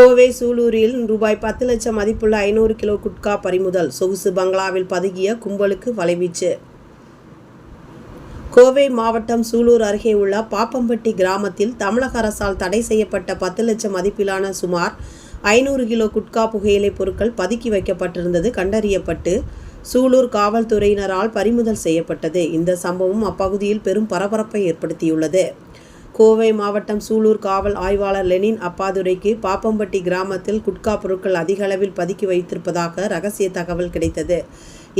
கோவை சூலூரில் ரூபாய் பத்து லட்சம் மதிப்புள்ள ஐநூறு கிலோ குட்கா பறிமுதல். சொகுசு பங்களாவில் பதுகிய கும்பலுக்கு வலைவீச்சு. கோவை மாவட்டம் சூலூர் அருகே உள்ள பாப்பம்பட்டி கிராமத்தில் தமிழக அரசால் தடை செய்யப்பட்ட பத்து லட்சம் மதிப்பிலான சுமார் ஐநூறு கிலோ குட்கா புகையிலை பொருட்கள் பதுக்கி வைக்கப்பட்டிருந்தது கண்டறியப்பட்டு சூலூர் காவல்துறையினரால் பறிமுதல் செய்யப்பட்டது. இந்த சம்பவம் அப்பகுதியில் பெரும் பரபரப்பை ஏற்படுத்தியுள்ளது. கோவை மாவட்டம் சூலூர் காவல் ஆய்வாளர் லெனின் அப்பாதுரைக்கு பாப்பம்பட்டி கிராமத்தில் குட்கா பொருட்கள் அதிக அளவில் பதுக்கி வைத்திருப்பதாக ரகசிய தகவல் கிடைத்தது.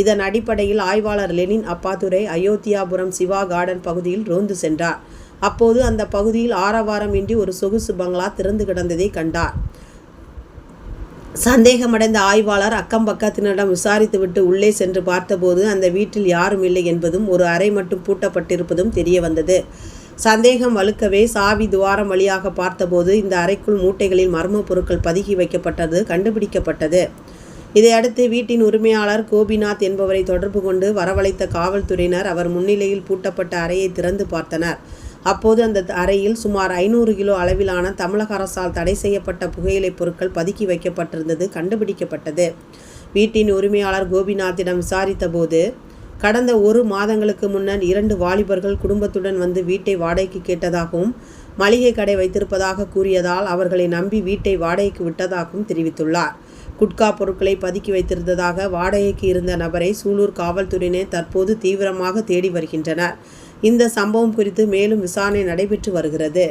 இதன் அடிப்படையில் ஆய்வாளர் லெனின் அப்பாதுரை அயோத்தியாபுரம் சிவா கார்டன் பகுதியில் ரோந்து சென்றார். அப்போது அந்த பகுதியில் ஆரவாரம் இன்றி ஒரு சொகுசு பங்களா திறந்து கிடந்ததை கண்டார். சந்தேகமடைந்த ஆய்வாளர் அக்கம் பக்கத்தினரிடம் விசாரித்துவிட்டு உள்ளே சென்று பார்த்தபோது அந்த வீட்டில் யாரும் இல்லை என்பதும் ஒரு அறை மட்டும் பூட்டப்பட்டிருப்பதும் தெரிய வந்தது. சந்தேகம் வலுக்கவே சாவி துவாரம் வழியாக பார்த்தபோது இந்த அறைக்குள் மூட்டைகளில் மர்ம பொருட்கள் பதுக்கி வைக்கப்பட்டது கண்டுபிடிக்கப்பட்டது. இதையடுத்து வீட்டின் உரிமையாளர் கோபிநாத் என்பவரை தொடர்பு கொண்டு வரவழைத்த காவல்துறையினர் அவர் முன்னிலையில் பூட்டப்பட்ட அறையை திறந்து பார்த்தனர். அப்போது அந்த அறையில் சுமார் ஐநூறு கிலோ அளவிலான தமிழக அரசால் தடை செய்யப்பட்ட புகையிலைப் பொருட்கள் பதுக்கி வைக்கப்பட்டிருந்தது கண்டுபிடிக்கப்பட்டது. வீட்டின் உரிமையாளர் கோபிநாத்திடம் விசாரித்தபோது கடந்த ஒரு மாதங்களுக்கு முன்னர் இரண்டு வாலிபர்கள் குடும்பத்துடன் வந்து வீட்டை வாடகைக்கு கேட்டதாகவும் மளிகை கடை வைத்திருப்பதாக கூறியதால் அவர்களை நம்பி வீட்டை வாடகைக்கு விட்டதாகவும் தெரிவித்துள்ளார். குட்கா பொருட்களை பதுக்கி வைத்திருந்ததாக வாடகைக்கு இருந்த நபரை சூலூர் காவல்துறையினர் தற்போது தீவிரமாக தேடி வருகின்றனர். இந்த சம்பவம் குறித்து மேலும் விசாரணை நடைபெற்று வருகிறது.